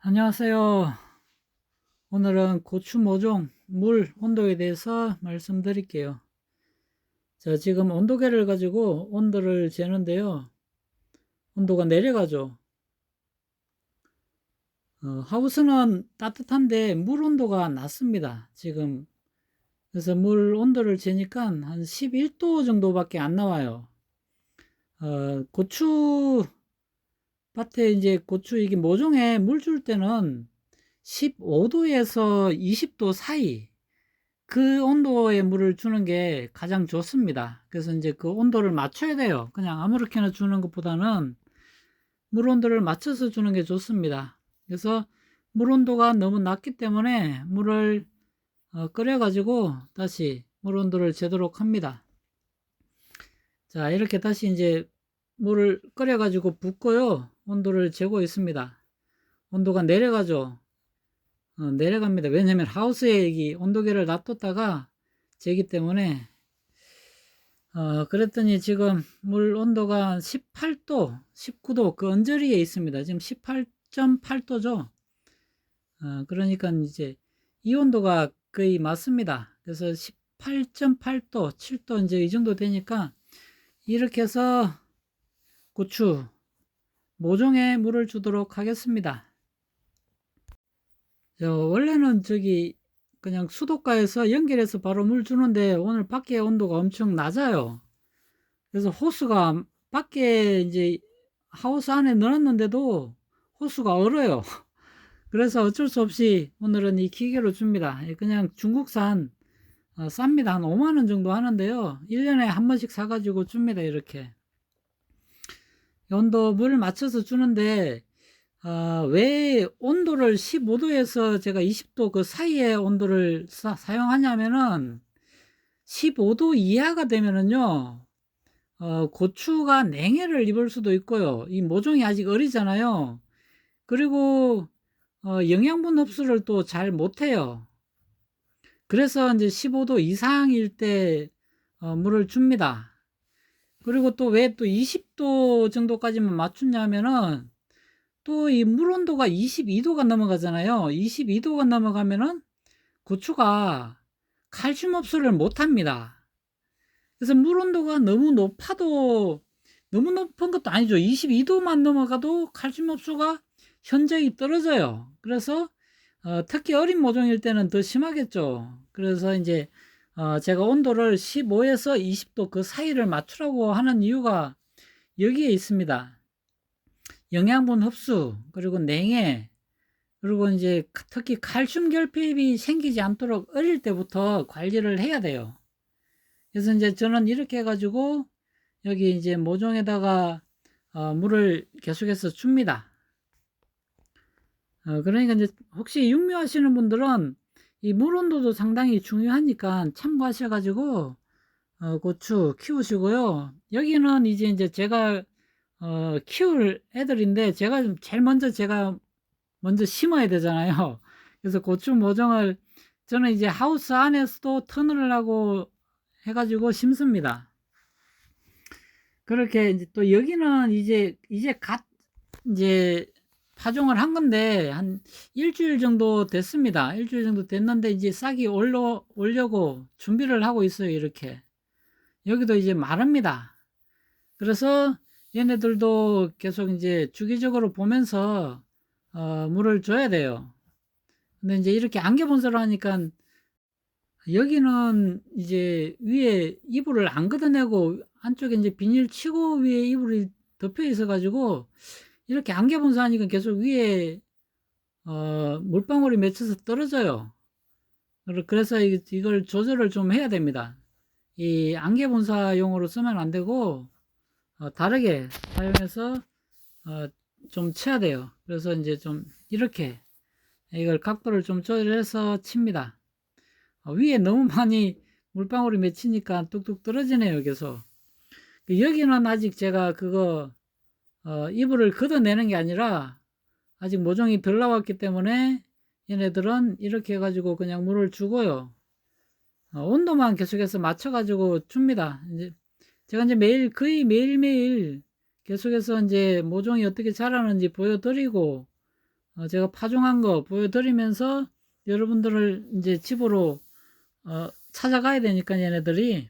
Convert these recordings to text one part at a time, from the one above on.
안녕하세요. 오늘은 고추 모종 물 온도에 대해서 말씀드릴게요. 자, 지금 온도계를 가지고 온도를 재는데요. 온도가 내려가죠. 어, 하우스는 따뜻한데 물 온도가 낮습니다. 지금. 그래서 물 온도를 재니까 한 11도 정도밖에 안 나와요. 어, 고추 밭에 이제 고추 이게 모종에 물 줄 때는 15도에서 20도 사이 그 온도의 물을 주는 게 가장 좋습니다. 그래서 이제 그 온도를 맞춰야 돼요. 그냥 아무렇게나 주는 것보다는 물 온도를 맞춰서 주는 게 좋습니다. 그래서 물 온도가 너무 낮기 때문에 물을 어, 끓여가지고 다시 물 온도를 재도록 합니다. 자, 이렇게 다시 이제 물을 끓여가지고 붓고요. 온도를 재고 있습니다. 온도가 내려가죠. 어, 내려갑니다. 왜냐면 하우스에 이 온도계를 놔뒀다가 재기 때문에 어, 그랬더니 지금 물 온도가 18도, 19도 그 언저리에 있습니다. 지금 18.8도죠. 어, 그러니까 이제 이 온도가 거의 맞습니다. 그래서 18.8도, 7도 이제 이 정도 되니까 이렇게 해서 고추 모종에 물을 주도록 하겠습니다. 원래는 저기 그냥 수도가에서 연결해서 바로 물 주는데 오늘 밖에 온도가 엄청 낮아요. 그래서 호수가 밖에 이제 하우스 안에 넣었는데도 호수가 얼어요. 그래서 어쩔 수 없이 오늘은 이 기계로 줍니다. 그냥 중국산 어, 쌉니다. 한 5만원 정도 하는데요. 1년에 한 번씩 사가지고 줍니다. 이렇게. 온도 물 맞춰서 주는데 어, 왜 온도를 15도에서 제가 20도 그 사이에 온도를 사, 용하냐면은 15도 이하가 되면은요 어, 고추가 냉해를 입을 수도 있고요. 이 모종이 아직 어리잖아요. 그리고 어, 영양분 흡수를 또 잘 못해요. 그래서 이제 15도 이상일 때 어, 물을 줍니다 그리고 또 왜 또 20도 정도까지만 맞추냐면은 또 이 물 온도가 22도가 넘어가잖아요. 22도가 넘어가면은 고추가 칼슘 흡수를 못 합니다. 그래서 물 온도가 너무 높아도 너무 높은 것도 아니죠. 22도만 넘어가도 칼슘 흡수가 현저히 떨어져요. 그래서 어, 특히 어린 모종일 때는 더 심하겠죠. 그래서 이제 어, 제가 온도를 15에서 20도 그 사이를 맞추라고 하는 이유가 여기에 있습니다. 영양분 흡수, 그리고 냉해, 그리고 이제 특히 칼슘 결핍이 생기지 않도록 어릴 때부터 관리를 해야 돼요. 그래서 이제 저는 이렇게 해가지고 여기 이제 모종에다가 어, 물을 계속해서 줍니다. 어, 그러니까 이제 혹시 육묘하시는 분들은 이 물 온도도 상당히 중요하니까 참고하셔가지고 어, 고추 키우시고요. 여기는 이제 이제 제가 어, 키울 애들인데 제가 좀 제일 먼저 제가 먼저 심어야 되잖아요. 그래서 고추 모종을 저는 이제 하우스 안에서도 턴을 하고 해가지고 심습니다. 그렇게 이제 또 여기는 이제 이제 갓 이제 파종을 한 건데 한 일주일 정도 됐습니다. 일주일 정도 됐는데 이제 싹이 올려 올려고 준비를 하고 있어요. 이렇게 여기도 이제 마릅니다. 그래서 얘네들도 계속 이제 주기적으로 보면서 어, 물을 줘야 돼요. 근데 이제 이렇게 안개 분사를 하니까 여기는 이제 위에 이불을 안 걷어내고 안쪽에 이제 비닐 치고 위에 이불이 덮여 있어 가지고 이렇게 안개 분사하니까 계속 위에 어, 물방울이 맺혀서 떨어져요. 그래서 이걸 조절을 좀 해야 됩니다. 이 안개 분사용으로 쓰면 안 되고 어, 다르게 사용해서 어, 좀 쳐야 돼요. 그래서 이제 좀 이렇게 이걸 각도를 좀 조절해서 칩니다. 어, 위에 너무 많이 물방울이 맺히니까 뚝뚝 떨어지네요. 계속 여기는 아직 제가 그거 어, 이불을 걷어내는 게 아니라 아직 모종이 덜 나왔기 때문에 얘네들은 이렇게 해가지고 그냥 물을 주고요. 어, 온도만 계속해서 맞춰가지고 줍니다. 이제 제가 이제 매일 거의 매일매일 계속해서 이제 모종이 어떻게 자라는지 보여드리고 어, 제가 파종한 거 보여드리면서 여러분들을 이제 집으로 어, 찾아가야 되니까 얘네들이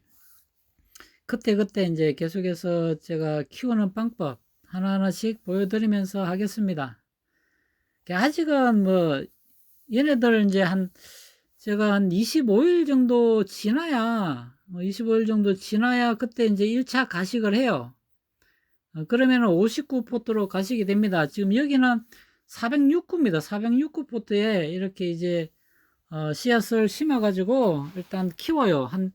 그때 그때 이제 계속해서 제가 키우는 방법 하나하나씩 보여드리면서 하겠습니다. 아직은 뭐 얘네들 이제 한 제가 한 25일 정도 지나야 25일 정도 지나야 그때 이제 1차 가식을 해요. 어, 그러면 59포트로 가식이 됩니다. 지금 여기는 406구입니다. 406구 포트에 이렇게 이제 어, 씨앗을 심어 가지고 일단 키워요. 한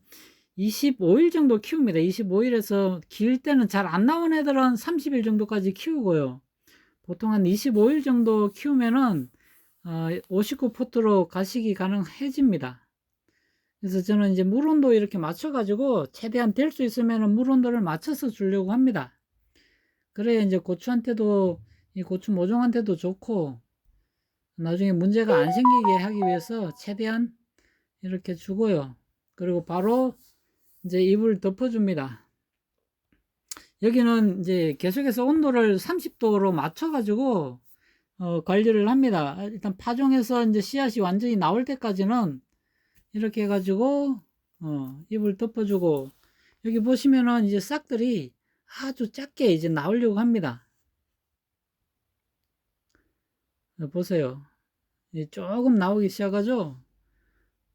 25일 정도 키웁니다. 25일에서 길 때는 잘 안 나온 애들은 30일 정도까지 키우고요. 보통 한 25일 정도 키우면은 어, 59포트로 가식이 가능해집니다. 그래서 저는 이제 물 온도 이렇게 맞춰가지고 최대한 될 수 있으면 물 온도를 맞춰서 주려고 합니다. 그래야 이제 고추한테도 이 고추 모종한테도 좋고 나중에 문제가 안 생기게 하기 위해서 최대한 이렇게 주고요. 그리고 바로 이제 잎을 덮어줍니다. 여기는 이제 계속해서 온도를 30도로 맞춰가지고 어, 관리를 합니다. 일단 파종해서 이제 씨앗이 완전히 나올 때까지는 이렇게 해가지고 어, 잎을 덮어주고 여기 보시면은 이제 싹들이 아주 작게 이제 나오려고 합니다. 어, 보세요. 조금 나오기 시작하죠.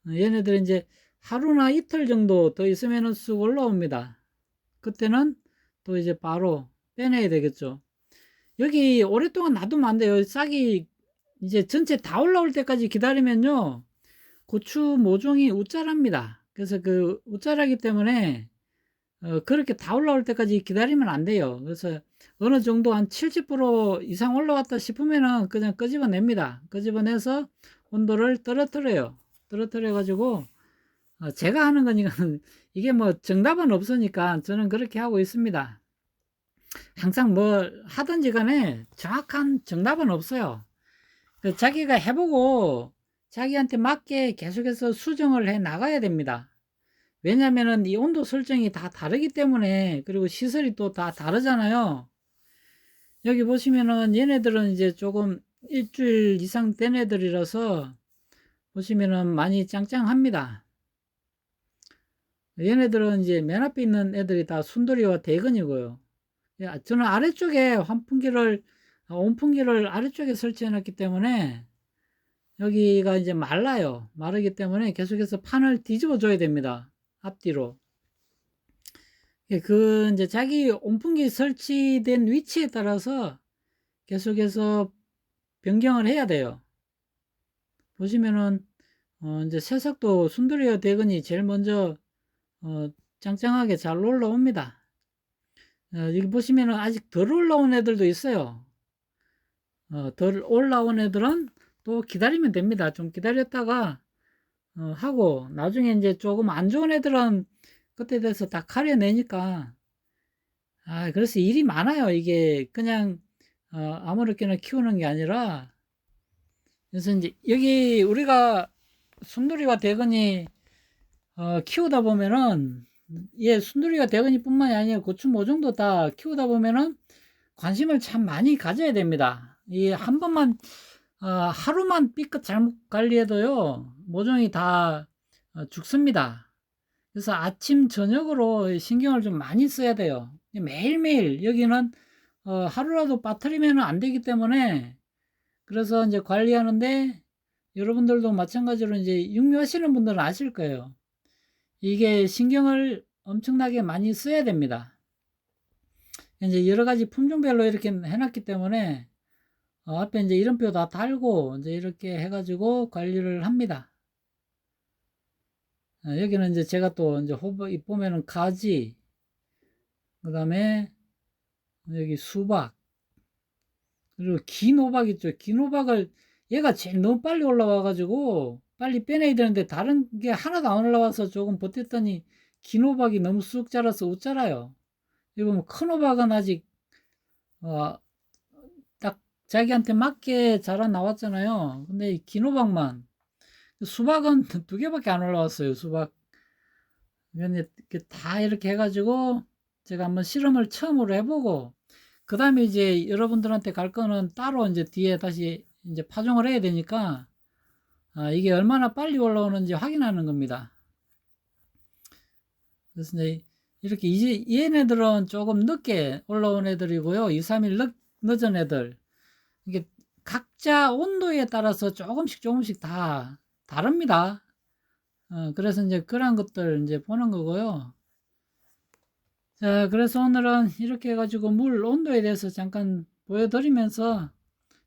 어, 얘네들 이제 하루나 이틀 정도 더 있으면은 쑥 올라옵니다. 그때는 또 이제 바로 빼내야 되겠죠. 여기 오랫동안 놔두면 안 돼요. 싹이 이제 전체 다 올라올 때까지 기다리면요. 고추 모종이 우짜랍니다. 그래서 그 우짜라기 때문에 어, 그렇게 다 올라올 때까지 기다리면 안 돼요. 그래서 어느 정도 한 70% 이상 올라왔다 싶으면은 그냥 끄집어냅니다. 끄집어내서 온도를 떨어뜨려요. 떨어뜨려 가지고 어, 제가 하는 거니까 이게 뭐 정답은 없으니까 저는 그렇게 하고 있습니다. 항상 뭐 하든지 간에 정확한 정답은 없어요. 그 자기가 해보고 자기한테 맞게 계속해서 수정을 해 나가야 됩니다. 왜냐면은 이 온도 설정이 다 다르기 때문에 그리고 시설이 또 다 다르잖아요. 여기 보시면은 얘네들은 이제 조금 일주일 이상 된 애들이라서 보시면은 많이 짱짱합니다. 얘네들은 이제 맨 앞에 있는 애들이 다 순돌이와 대근이고요. 저는 아래쪽에 환풍기를 아, 온풍기를 아래쪽에 설치해 놨기 때문에 여기가 이제 말라요. 마르기 때문에 계속해서 판을 뒤집어 줘야 됩니다. 앞뒤로. 그 이제 자기 온풍기 설치된 위치에 따라서 계속해서 변경을 해야 돼요. 보시면은 어 이제 새싹도 순두리와 대근이 제일 먼저 어 짱짱하게 잘 올라옵니다. 어 여기 보시면은 아직 덜 올라온 애들도 있어요. 어, 덜 올라온 애들은 또 기다리면 됩니다. 좀 기다렸다가 어, 하고 나중에 이제 조금 안 좋은 애들은 그때 돼서 다 가려내니까 아 그래서 일이 많아요. 이게 그냥 어, 아무렇게나 키우는 게 아니라 그래서 이제 여기 우리가 순두리와 대건이 어, 키우다 보면은 예 순두리와 대건이 뿐만이 아니라 고추 모종도 다 키우다 보면은 관심을 참 많이 가져야 됩니다. 이 한 번만 어, 하루만 삐끗 잘못 관리해도요 모종이 다 어, 죽습니다. 그래서 아침 저녁으로 신경을 좀 많이 써야 돼요. 매일매일 여기는 어, 하루라도 빠뜨리면 안 되기 때문에 그래서 이제 관리하는데 여러분들도 마찬가지로 이제 육묘하시는 분들은 아실 거예요. 이게 신경을 엄청나게 많이 써야 됩니다. 이제 여러 가지 품종별로 이렇게 해놨기 때문에 어, 앞에 이제 이름표 다 달고 이제 이렇게 해가지고 관리를 합니다. 어, 여기는 이제 제가 또 이제 호박 보면은 가지, 그 다음에 여기 수박, 그리고 긴 호박 있죠. 긴 호박을 얘가 제일 너무 빨리 올라와가지고 빨리 빼내야 되는데 다른 게 하나도 안 올라와서 조금 버텼더니 긴 호박이 너무 쑥 자라서 웃자라요. 이거 뭐큰 호박은 아직 어, 자기한테 맞게 자라 나왔잖아요. 근데 긴 호박만 수박은 두 개밖에 안 올라왔어요. 수박. 근데 다 이렇게 해가지고 제가 한번 실험을 처음으로 해보고 그 다음에 이제 여러분들한테 갈 거는 따로 이제 뒤에 다시 이제 파종을 해야 되니까 아, 이게 얼마나 빨리 올라오는지 확인하는 겁니다. 그래서 이제 이렇게 이제 얘네들은 조금 늦게 올라온 애들이고요. 2, 3일 늦, 늦은 애들. 이게 각자 온도에 따라서 조금씩 조금씩 다 다릅니다. 어, 그래서 이제 그런 것들 이제 보는 거고요. 자, 그래서 오늘은 이렇게 해가지고 물 온도에 대해서 잠깐 보여드리면서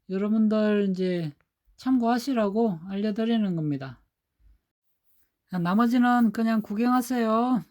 여러분들 이제 참고하시라고 알려드리는 겁니다. 자, 나머지는 그냥 구경하세요.